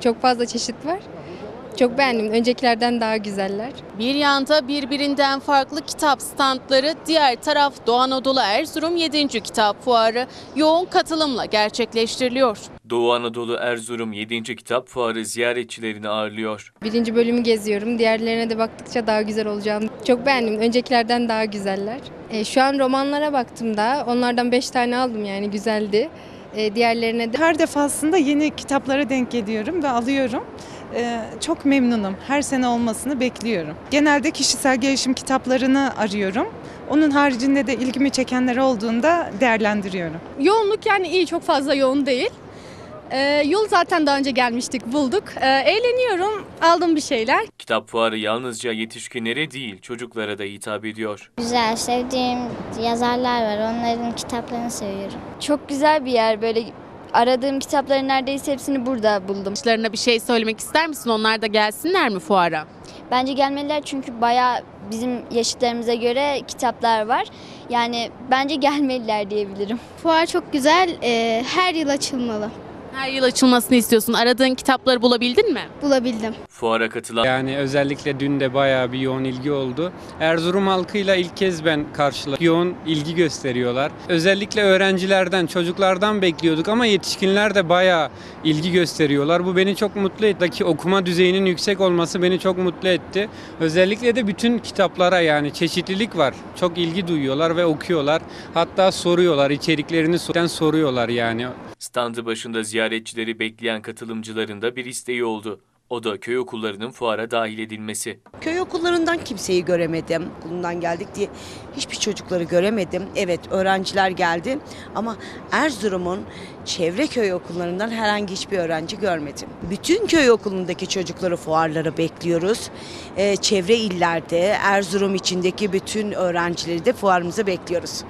Çok fazla çeşit var. Çok beğendim. Öncekilerden daha güzeller. Bir yanda birbirinden farklı kitap standları, diğer taraf Doğu Anadolu Erzurum 7. Kitap Fuarı yoğun katılımla gerçekleştiriliyor. Doğu Anadolu Erzurum 7. Kitap Fuarı ziyaretçilerini ağırlıyor. Birinci bölümü geziyorum. Diğerlerine de baktıkça daha güzel olacağını çok beğendim. Öncekilerden daha güzeller. E, şu an romanlara baktım da onlardan 5 tane aldım yani güzeldi. E, diğerlerine de Her defasında yeni kitaplara denk geliyorum ve alıyorum. Ee, çok memnunum. Her sene olmasını bekliyorum. Genelde kişisel gelişim kitaplarını arıyorum. Onun haricinde de ilgimi çekenler olduğunda değerlendiriyorum. Yoğunluk yani iyi çok fazla yoğun değil. Ee, yol zaten daha önce gelmiştik bulduk. Ee, eğleniyorum aldım bir şeyler. Kitap Fuarı yalnızca yetişkinlere değil çocuklara da hitap ediyor. Güzel, sevdiğim yazarlar var. Onların kitaplarını seviyorum. Çok güzel bir yer böyle aradığım kitapların neredeyse hepsini burada buldum. Arkadaşlarına bir şey söylemek ister misin? Onlar da gelsinler mi fuara? Bence gelmeliler çünkü bayağı bizim yaşıtlarımıza göre kitaplar var. Yani bence gelmeliler diyebilirim. Fuar çok güzel. Ee, her yıl açılmalı. Her yıl açılmasını istiyorsun. Aradığın kitapları bulabildin mi? Bulabildim. Fuara katılan Yani özellikle dün de bayağı bir yoğun ilgi oldu. Erzurum halkıyla ilk kez ben karşıladım. Yoğun ilgi gösteriyorlar. Özellikle öğrencilerden, çocuklardan bekliyorduk ama yetişkinler de bayağı ilgi gösteriyorlar. Bu beni çok mutlu etti. Ki okuma düzeyinin yüksek olması beni çok mutlu etti. Özellikle de bütün kitaplara yani çeşitlilik var. Çok ilgi duyuyorlar ve okuyorlar. Hatta soruyorlar, içeriklerini sor- soruyorlar yani. Standı başında ziyaretçileri bekleyen katılımcıların da bir isteği oldu. O da köy okullarının fuara dahil edilmesi. Köy okullarından kimseyi göremedim. Okulundan geldik diye hiçbir çocukları göremedim. Evet öğrenciler geldi ama Erzurum'un çevre köy okullarından herhangi hiçbir öğrenci görmedim. Bütün köy okulundaki çocukları fuarlara bekliyoruz. Ee, çevre illerde Erzurum içindeki bütün öğrencileri de fuarımıza bekliyoruz.